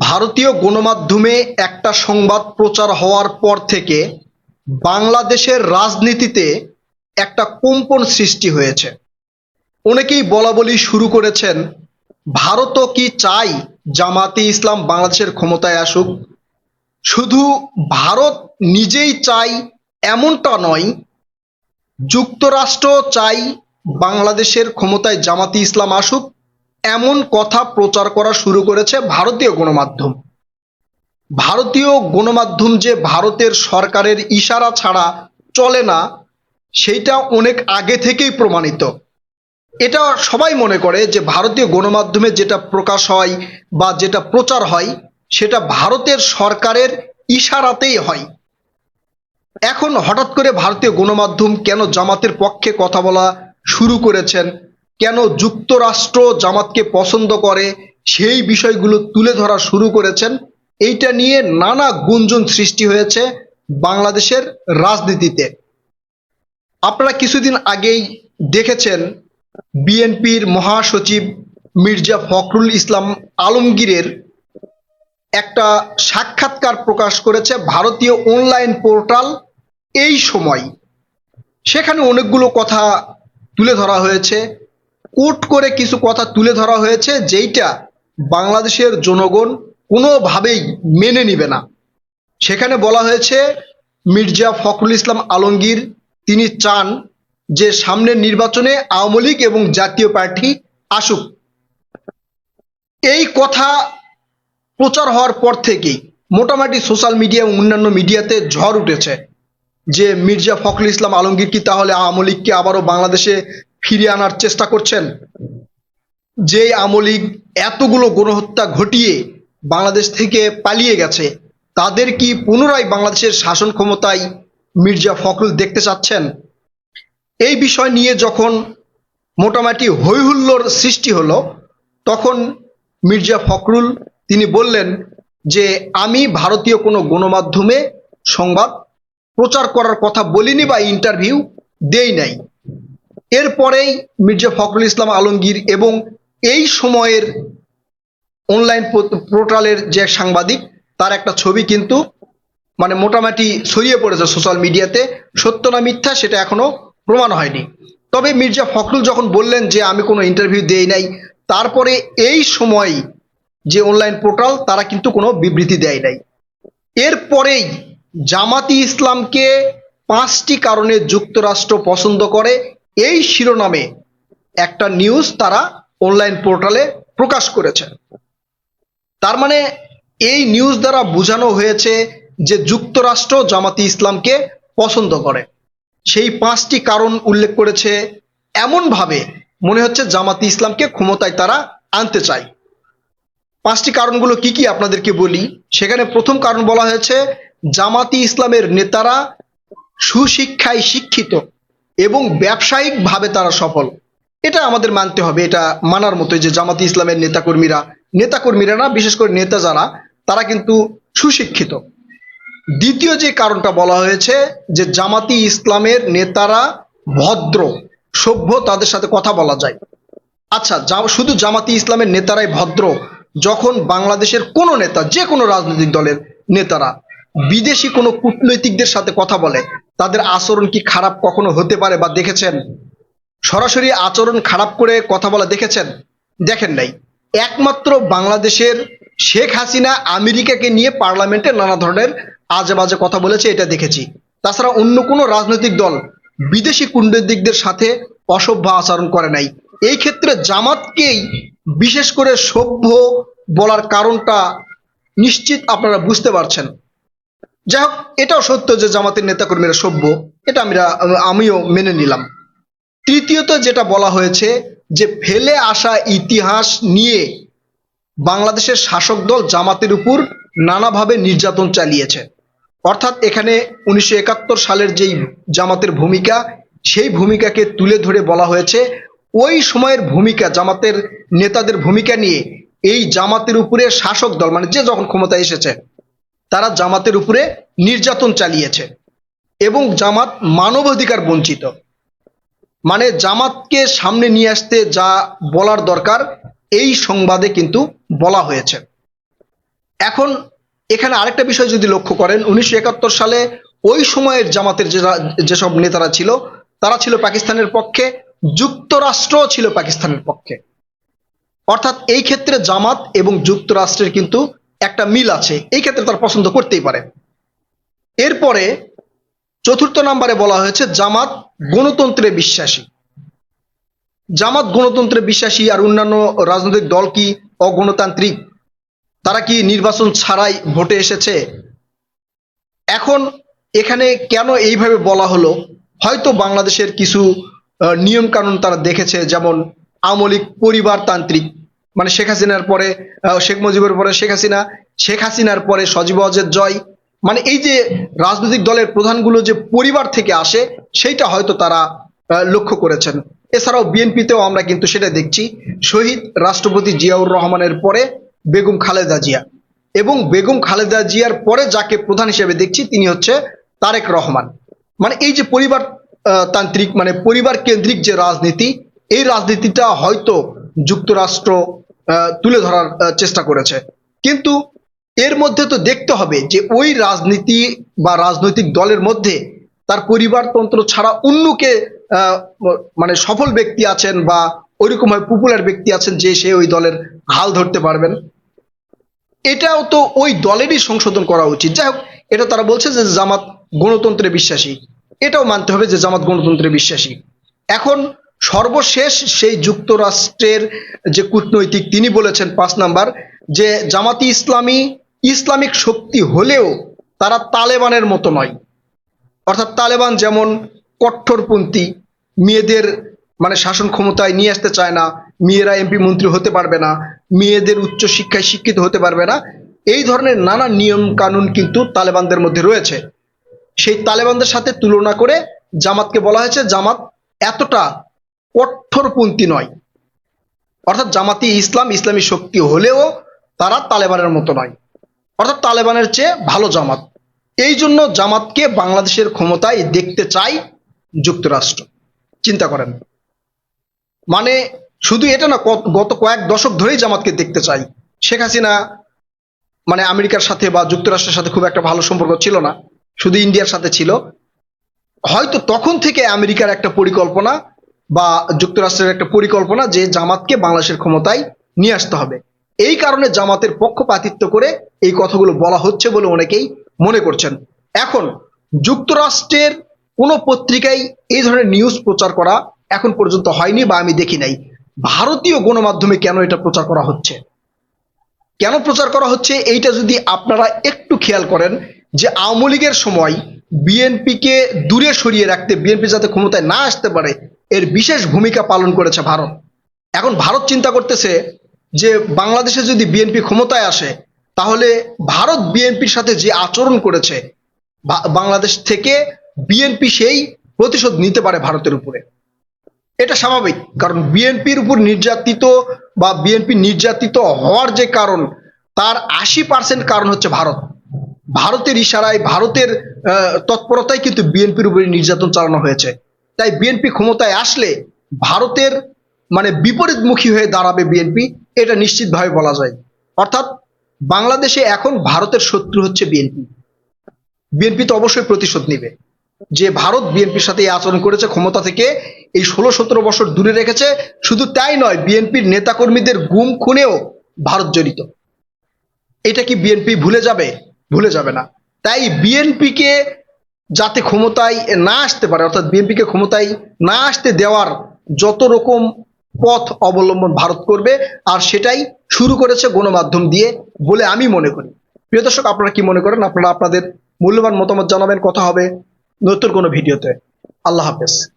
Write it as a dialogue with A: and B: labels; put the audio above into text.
A: ভারতীয় গণমাধ্যমে একটা সংবাদ প্রচার হওয়ার পর থেকে বাংলাদেশের রাজনীতিতে একটা কম্পন সৃষ্টি হয়েছে। অনেকেই বলাবলি শুরু করেছেন, ভারতও কি চাই জামাতে ইসলাম বাংলাদেশের ক্ষমতায় আসুক? শুধু ভারত নিজেই চাই এমনটা নয় যুক্তরাষ্ট্র চাই বাংলাদেশের ক্ষমতায় জামাতি ইসলাম আসুক? এমন কথা প্রচার করা শুরু করেছে ভারতীয় গণমাধ্যম। ভারতীয় গণমাধ্যম যে ভারতের সরকারের ইশারা ছাড়া চলে না, সেইটা অনেক আগে থেকেই প্রমাণিত। এটা সবাই মনে করে যে ভারতীয় গণমাধ্যমে যেটা প্রকাশ হয় বা যেটা প্রচার হয়, সেটা ভারতের সরকারের ইশারাতেই হয়। এখন হঠাৎ করে ভারতীয় গণমাধ্যম কেন জামাতের পক্ষে কথা বলা শুরু করেছেন? কেন যুক্তরাষ্ট্র জামাতকে পছন্দ করে, সেই বিষয়গুলো তুলে ধরা শুরু করেছেন। এইটা নিয়ে নানা গুঞ্জন সৃষ্টি হয়েছে বাংলাদেশের রাজনীতিতে। আপনারা কিছুদিন আগেই দেখেছেন বিএনপির মহাসচিব মির্জা ফখরুল ইসলাম আলমগীরের একটা সাক্ষাৎকার প্রকাশ করেছে ভারতীয় অনলাইন পোর্টাল এই সময়। সেখানে অনেকগুলো কথা তুলে ধরা হয়েছে। কোট করে কিছু কথা তুলে ধরা হয়েছে, যেইটা বাংলাদেশের জনগণ কোনোভাবেই মেনে নিবে না। সেখানে বলা হয়েছে, মির্জা ফখরুল ইসলাম আলমগীর, তিনি চান যে সামনের নির্বাচনে আওয়ামী লীগ এবং জাতীয় পার্টি আসুক। এই কথা প্রচার হওয়ার পর থেকেই মোটামুটি সোশ্যাল মিডিয়া এবং অন্যান্য মিডিয়াতে ঝড় উঠেছে যে, মির্জা ফখরুল ইসলাম আলমগীর কি তাহলে আওয়ামী লীগকে আবারও বাংলাদেশে ফিরিয়ে আনার চেষ্টা করছেন। যে আওয়ামী লীগ এতগুলো গণহত্যা ঘটিয়ে বাংলাদেশ থেকে পালিয়ে গেছে, তাদের কি পুনরায় বাংলাদেশের শাসন ক্ষমতায় মির্জা ফখরুল দেখতে চাচ্ছেন? এই বিষয় নিয়ে যখন মোটামুটি হৈহুল্লোর সৃষ্টি হলো, তখন মির্জা ফখরুল তিনি বললেন যে, আমি ভারতীয় কোনো গণমাধ্যমে সংবাদ প্রচার করার কথা বলিনি বা ইন্টারভিউ দেই নাই। এরপরেই মির্জা ফখরুল ইসলাম আলমগীর এবং এই সময়ের অনলাইন পোর্টালের যে সাংবাদিক, তার একটা ছবি কিন্তু মানে মোটামুটি ছড়িয়ে পড়েছে সোশ্যাল মিডিয়াতে সত্য না মিথ্যা সেটা এখনও প্রমাণ হয়নি। তবে মির্জা ফখরুল যখন বললেন যে আমি কোনো ইন্টারভিউ দেই নাই, তারপরে এই সময় যে অনলাইন পোর্টাল, তারা কিন্তু কোনো বিবৃতি দেয় নাই। এরপরেই জামাতি ইসলামকে পাঁচটি কারণে যুক্তরাষ্ট্র পছন্দ করে এই শিরোনামে একটা নিউজ তারা অনলাইন পোর্টালে প্রকাশ করেছে। তার মানে এই নিউজ দ্বারা বোঝানো হয়েছে যে যুক্তরাষ্ট্র জামাতি ইসলামকে পছন্দ করে। সেই পাঁচটি কারণ উল্লেখ করেছে। এমনভাবে মনে হচ্ছে জামাতি ইসলামকে ক্ষমতায় তারা আনতে চায়। পাঁচটি কারণগুলো কি কি আপনাদেরকে বলি? সেখানে প্রথম কারণ বলা হয়েছে, জামাতি ইসলামের নেতারা সুশিক্ষায় শিক্ষিত। এবং ব্যবসায়িকভাবে তারা সফল। এটা আমাদের মানতে হবে, এটা মানার মতো যে জামাতি ইসলামের নেতাকর্মীরা নেতাকর্মীরা না, বিশেষ করে নেতা যারা, তারা কিন্তু সুশিক্ষিত। দ্বিতীয় যে কারণটা বলা হয়েছে যে জামাতি ইসলামের নেতারা ভদ্র, সভ্য, তাদের সাথে কথা বলা যায়। আচ্ছা শুধু জামাতি ইসলামের নেতারাই ভদ্র, যখন বাংলাদেশের কোনো নেতা, যে কোনো রাজনৈতিক দলের নেতারা, বিদেশি কোনো কূটনৈতিকদের সাথে কথা বলে তাদের আচরণ কি খারাপ কখনো হতে পারে বা দেখেছেন? সরাসরি আচরণ খারাপ করে কথা বলা দেখেছেন? দেখেন নাই। একমাত্র বাংলাদেশের শেখ হাসিনা আমেরিকাকে নিয়ে পার্লামেন্টে নানা ধরনের আজে বাজে কথা বলেছে, এটা দেখেছি। তাছাড়া অন্য কোনো রাজনৈতিক দল বিদেশি কূটনৈতিকদের সাথে অসভ্য আচরণ করে নাই। এই ক্ষেত্রে জামাতকেই বিশেষ করে সভ্য বলার কারণটা নিশ্চিত আপনারা বুঝতে পারছেন। যাই হোক, এটাও সত্য যে জামাতের নেতাকর্মীরা সভ্য, এটা আমরা, আমিও মেনে নিলাম। তৃতীয়ত যেটা বলা হয়েছে যে ফেলে আসা ইতিহাস নিয়ে বাংলাদেশের শাসক দল জামাতের উপর নানাভাবে নির্যাতন চালিয়েছে। অর্থাৎ এখানে উনিশশো একাত্তর সালের যেই জামাতের ভূমিকা, সেই ভূমিকাকে তুলে ধরে বলা হয়েছে, ওই সময়ের ভূমিকা, জামাতের নেতাদের ভূমিকা নিয়ে এই জামাতের উপরে শাসক দল মানে যে যখন ক্ষমতায় এসেছে তারা জামাতের উপরে নির্যাতন চালিয়েছে এবং জামাত মানবাধিকার বঞ্চিত। মানে জামাতকে সামনে নিয়ে আসতে যা বলার দরকার, এই সংবাদে কিন্তু বলা হয়েছে। এখন এখানে আরেকটা বিষয় যদি লক্ষ্য করেন, উনিশশো একাত্তর সালে ওই সময়ের জামাতের যেসব নেতারা ছিল, তারা ছিল পাকিস্তানের পক্ষে, যুক্তরাষ্ট্র ছিল পাকিস্তানের পক্ষে। অর্থাৎ এই ক্ষেত্রে জামাত এবং যুক্তরাষ্ট্রের কিন্তু একটা মিল আছে, এই ক্ষেত্রে তারা পছন্দ করতেই পারে। এরপরে চতুর্থ নাম্বারে বলা হয়েছে, জামাত গণতন্ত্রে বিশ্বাসী। জামাত গণতন্ত্রে বিশ্বাসী আর অন্যান্য রাজনৈতিক দল কি অগণতান্ত্রিক? তারা কি নির্বাচন ছাড়াই ভোটে এসেছে? এখন এখানে কেন এইভাবে বলা হলো? হয়তো বাংলাদেশের কিছু নিয়ম কানুন তারা দেখেছে, যেমন আমলিক পরিবারতান্ত্রিক। মানে শেখ হাসিনার পরে শেখ মুজিবের পরে শেখ হাসিনা, শেখ হাসিনার পরে সজীব ওয়াজেদ জয়। মানে এই যে রাজনৈতিক দলের প্রধানগুলো যে পরিবার থেকে আসে, সেইটা হয়তো তারা লক্ষ্য করেছেন। এছাড়াও বিএনপিতেও আমরা কিন্তু সেটা দেখছি, শহীদ রাষ্ট্রপতি জিয়াউর রহমানের পরে বেগম খালেদা জিয়া। এবং বেগম খালেদা জিয়ার পরে যাকে প্রধান হিসেবে দেখছি, তিনি হচ্ছে তারেক রহমান। মানে এই যে পরিবার তান্ত্রিক মানে পরিবার কেন্দ্রিক যে রাজনীতি, এই রাজনীতিটা হয়তো যুক্তরাষ্ট্র তুলে ধরার চেষ্টা করেছে। কিন্তু এর মধ্যে তো দেখতে হবে যে ওই রাজনীতি বা রাজনৈতিক দলের মধ্যে তার পরিবারতন্ত্র ছাড়া অন্যকে মানে সফল ব্যক্তি আছেন বা ওইরকম পপুলার ব্যক্তি আছেন যে সে ওই দলের হাল ধরতে পারবেন। এটাও তো ওই দলেরই সংশোধন করা উচিত। যাই হোক, এটা তারা বলছে যে জামাত গণতন্ত্রে বিশ্বাসী। এটাও মানতে হবে যে জামাত গণতন্ত্রে বিশ্বাসী। এখন সর্বশেষ সেই যুক্তরাষ্ট্রের যে কূটনৈতিক, তিনি বলেছেন পাঁচ নাম্বার, যে জামাতি ইসলামী, ইসলামিক শক্তি হলেও তারা তালেবানের মতো নয়। অর্থাৎ তালেবান যেমন কঠোরপন্থী মেয়েদের মানে শাসন ক্ষমতায় নিয়ে আসতে চায় না, মেয়েরা এমপি মন্ত্রী হতে পারবে না, মেয়েদের উচ্চ শিক্ষায় শিক্ষিত হতে পারবে না, এই ধরনের নানা নিয়ম কানুন কিন্তু তালেবানদের মধ্যে রয়েছে। সেই তালেবানদের সাথে তুলনা করে জামাতকে বলা হয়েছে, জামাত এতটা কঠোরপন্থী নয়। অর্থাৎ জামাতি ইসলাম, ইসলামী শক্তি হলেও তারা তালেবানের মতো নয়। অর্থাৎ তালেবানের চেয়ে ভালো জামাত। এই জন্য জামাতকে বাংলাদেশের ক্ষমতায় দেখতে চাই যুক্তরাষ্ট্র। চিন্তা করেন। মানে শুধু এটা না গত কয়েক দশক ধরেই জামাতকে দেখতে চাই। শেখ হাসিনা মানে আমেরিকার সাথে বা যুক্তরাষ্ট্রের সাথে খুব একটা ভালো সম্পর্ক ছিল না। শুধু ইন্ডিয়ার সাথে ছিল। হয়তো তখন থেকে আমেরিকার একটা পরিকল্পনা বা যুক্তরাষ্ট্রের একটা পরিকল্পনা যে জামাতকে বাংলাদেশের ক্ষমতায় নিয়ে আসতে হবে। এই কারণে জামাতের পক্ষপাতিত্ব করে এই কথাগুলো বলা হচ্ছে বলে অনেকেই মনে করছেন। এখন যুক্তরাষ্ট্রের কোনো পত্রিকায় এই ধরনের নিউজ প্রচার করা এখন পর্যন্ত হয়নি বা আমি দেখি নাই। ভারতীয় গণমাধ্যমে কেন এটা প্রচার করা হচ্ছে? কেন প্রচার করা হচ্ছে? এইটা যদি আপনারা একটু খেয়াল করেন যে আওয়ামী লীগের সময় বিএনপিকে দূরে সরিয়ে রাখতে, বিএনপি যাতে ক্ষমতায় না আসতে পারে এর বিশেষ ভূমিকা পালন করেছে ভারত। এখন ভারত চিন্তা করতেছে যে বাংলাদেশে যদি বিএনপি ক্ষমতায় আসে, তাহলে ভারত বিএনপির সাথে যে আচরণ করেছে বাংলাদেশ থেকে বিএনপি সেই প্রতিশোধ নিতে পারে ভারতের উপরে। এটা স্বাভাবিক, কারণ বিএনপির উপর নির্যাতিত বা বিএনপি নির্যাতিত হওয়ার যে কারণ, তার আশি পার্সেন্ট কারণ হচ্ছে ভারত। ভারতের ইশারায়, ভারতের তৎপরতায় কিন্তু বিএনপির উপরে নির্যাতন চালানো হয়েছে। তাই বিএনপি ক্ষমতায় আসলে ভারতের মানে বিপরীতমুখী হয়ে দাঁড়াবে বিএনপি এটা নিশ্চিতভাবে বলা যায়। অর্থাৎ বাংলাদেশে এখন ভারতের শত্রু হচ্ছে বিএনপি বিএনপি তো অবশ্যই প্রতিশোধ নেবে। যে ভারত বিএনপির সাথে আচরণ করেছে, ক্ষমতা থেকে এই ষোলো সতেরো বছর দূরে রেখেছে, শুধু তাই নয় বিএনপির নেতাকর্মীদের গুম খুনেও ভারত জড়িত। এটা কি বিএনপি ভুলে যাবে? ভুলে যাবে না। তাই বিএনপিকে যাতে ক্ষমতায় না আসতে পারে, অর্থাৎ বিএনপিকে ক্ষমতায় না আসতে দেওয়ার যত রকম পথ অবলম্বন ভারত করবে, আর সেটাই শুরু করেছে গণমাধ্যম দিয়ে বলে আমি মনে করি। প্রিয় দর্শক, আপনারা কি মনে করেন? আপনারা আপনাদের মূল্যবান মতামত জানাবেন। কথা হবে নতুন কোনো ভিডিওতে। আল্লাহ হাফেজ।